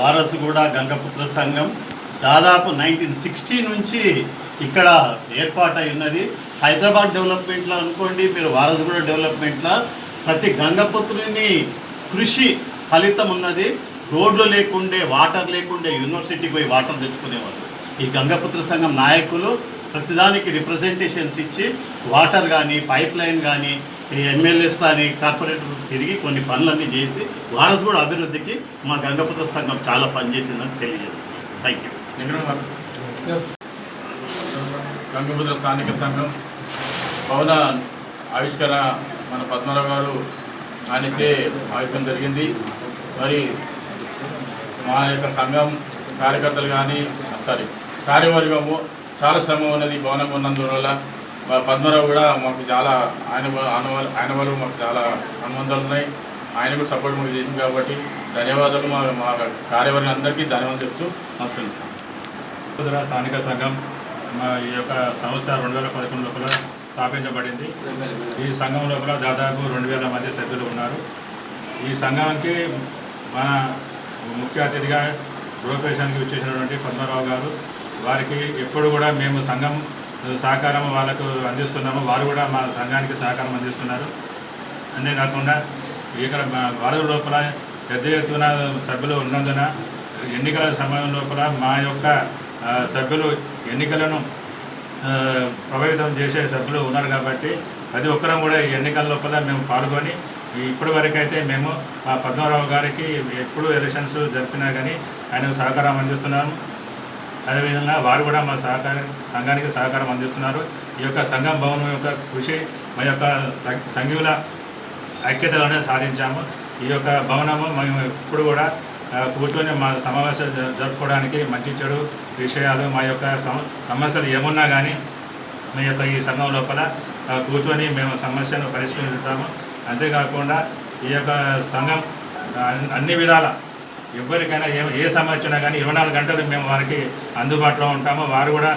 వారసుగూడ గంగపుత్ర సంఘం. దాదాపు nineteen sixty నుంచి ఇక్కడ ఏర్పాటై ఉన్నది. హైదరాబాద్ డెవలప్మెంట్లో అనుకోండి మీరు వారసుగూడ డెవలప్మెంట్లో ప్రతి గంగపుత్రుని కృషి ఫలితం ఉన్నది. రోడ్లు లేకుండే వాటర్ లేకుండే యూనివర్సిటీకి పోయి వాటర్ తెచ్చుకునేవాళ్ళు. ఈ గంగపుత్ర సంఘం నాయకులు ప్రతిదానికి రిప్రజెంటేషన్స్ ఇచ్చి వాటర్ కానీ పైప్ లైన్ కానీ ఈ ఎమ్మెల్యేస్ కానీ కార్పొరేటర్ తిరిగి కొన్ని పనులన్నీ చేసి వారసుగూడ అభివృద్ధికి మా గంగపుత్ర సంఘం చాలా పనిచేసిందని తెలియజేస్తున్నాం. థ్యాంక్ యూ గంగపుత్ర స్థానిక సంఘం భవన ఆవిష్కరణ మన పద్మరావు గారు ఆయనచే ఆవిష్కరణ జరిగింది. మరి మా యొక్క సంఘం కార్యకర్తలు కానీ సారీ కార్యవర్గము చాలా శ్రమ ఉన్నది భవనం ఉన్నందువల్ల. పద్మరావు కూడా మాకు చాలా ఆయన వ- ఆయన వల్ల- మాకు చాలా అనుబంధాలు ఉన్నాయి. ఆయన కూడా సపోర్ట్ మాకు చేసింది కాబట్టి ధన్యవాదాలు మా మా కార్యవర్గం అందరికీ ధన్యవాదాలు చెప్తూ నమస్కరిస్తాను స్థానిక సంఘం మా ఈ యొక్క సంస్థ రెండు వేల పదకొండు లోపల స్థాపించబడింది. ఈ సంఘం లోపల దాదాపు రెండు వేల మంది సభ్యులు ఉన్నారు. ఈ సంఘానికి మన ముఖ్య అతిథిగా గృహప్రవేశానికి వచ్చేసినటువంటి పద్మరావు గారు వారికి ఎప్పుడు కూడా మేము సంఘం సహకారం వాళ్ళకు అందిస్తున్నాము. వారు కూడా మా సంఘానికి సహకారం అందిస్తున్నారు. అంతేకాకుండా ఇక్కడ వారు లోపల పెద్ద ఎత్తున సభ్యులు ఉన్నందున ఎన్నికల సమయం లోపల మా యొక్క సభ్యులు ఎన్నికలను ప్రభావితం చేసే సభ్యులు ఉన్నారు కాబట్టి ప్రతి ఒక్కరం కూడా ఈ ఎన్నికల లోపల మేము పాల్గొని ఇప్పటి వరకైతే మేము మా పద్మరావు గారికి ఎప్పుడు ఎలక్షన్స్ జరిపినా కానీ ఆయనకు సహకారం అందిస్తున్నాము. అదేవిధంగా వారు కూడా మా సహకార సంఘానికి సహకారం అందిస్తున్నారు. ఈ యొక్క సంఘం భవనం యొక్క కృషి మా యొక్క సంఘుల సంఘీయుల ఐక్యతలోనే సాధించాము. ఈ యొక్క భవనము మేము ఎప్పుడు కూడా కూర్చొని మా సమావేశాలు జరుపుకోవడానికి మంచి చెడు విషయాలు మా యొక్క సమస్యలు ఏమున్నా కానీ మీ యొక్క ఈ సంఘం లోపల కూర్చొని మేము సమస్యను పరిష్కరించుతాము. అంతేకాకుండా ఈ యొక్క సంఘం అన్- అన్ని విధాల ఎవరికైనా ఏ ఏ సమస్య కానీ ఇరవై నాలుగు గంటలు మేము వారికి అందుబాటులో ఉంటాము. వారు కూడా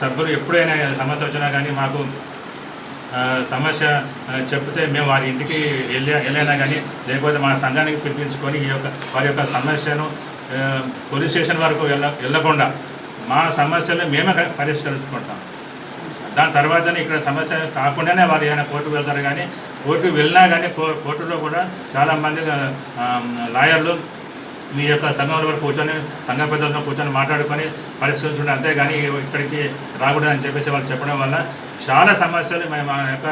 సభ్యులు ఎప్పుడైనా సమస్య వచ్చినా కానీ మాకు సమస్య చెప్తే మేము వారి ఇంటికి వెళ్ళి వెళ్ళైనా కానీ లేకపోతే మా సంఘానికి పిలిపించుకొని ఈ యొక్క వారి యొక్క సమస్యను పోలీస్ స్టేషన్ వరకు వెళ్ళ వెళ్ళకుండా మా సమస్యలు మేమే పరిష్కరించుకుంటాం. దాని తర్వాతనే ఇక్కడ సమస్య కాకుండానే వారు ఏమైనా కోర్టుకు వెళ్తారు కానీ కోర్టుకు వెళ్ళినా కానీ కో- కోర్టులో కూడా చాలామంది లాయర్లు మీ యొక్క సంఘంలో కూర్చొని సంఘ పెద్దలతో కూర్చొని మాట్లాడుకొని పరిష్కరించడం అంతేగాని ఇక్కడికి రాకూడదు అని చెప్పేసి వాళ్ళు చెప్పడం వల్ల చాలా సమస్యలు మేము మా యొక్క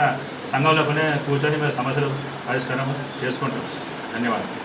సంఘంలోనే కూర్చొని మేము సమస్యలు పరిష్కారం చేసుకుంటాం. ధన్యవాదాలు.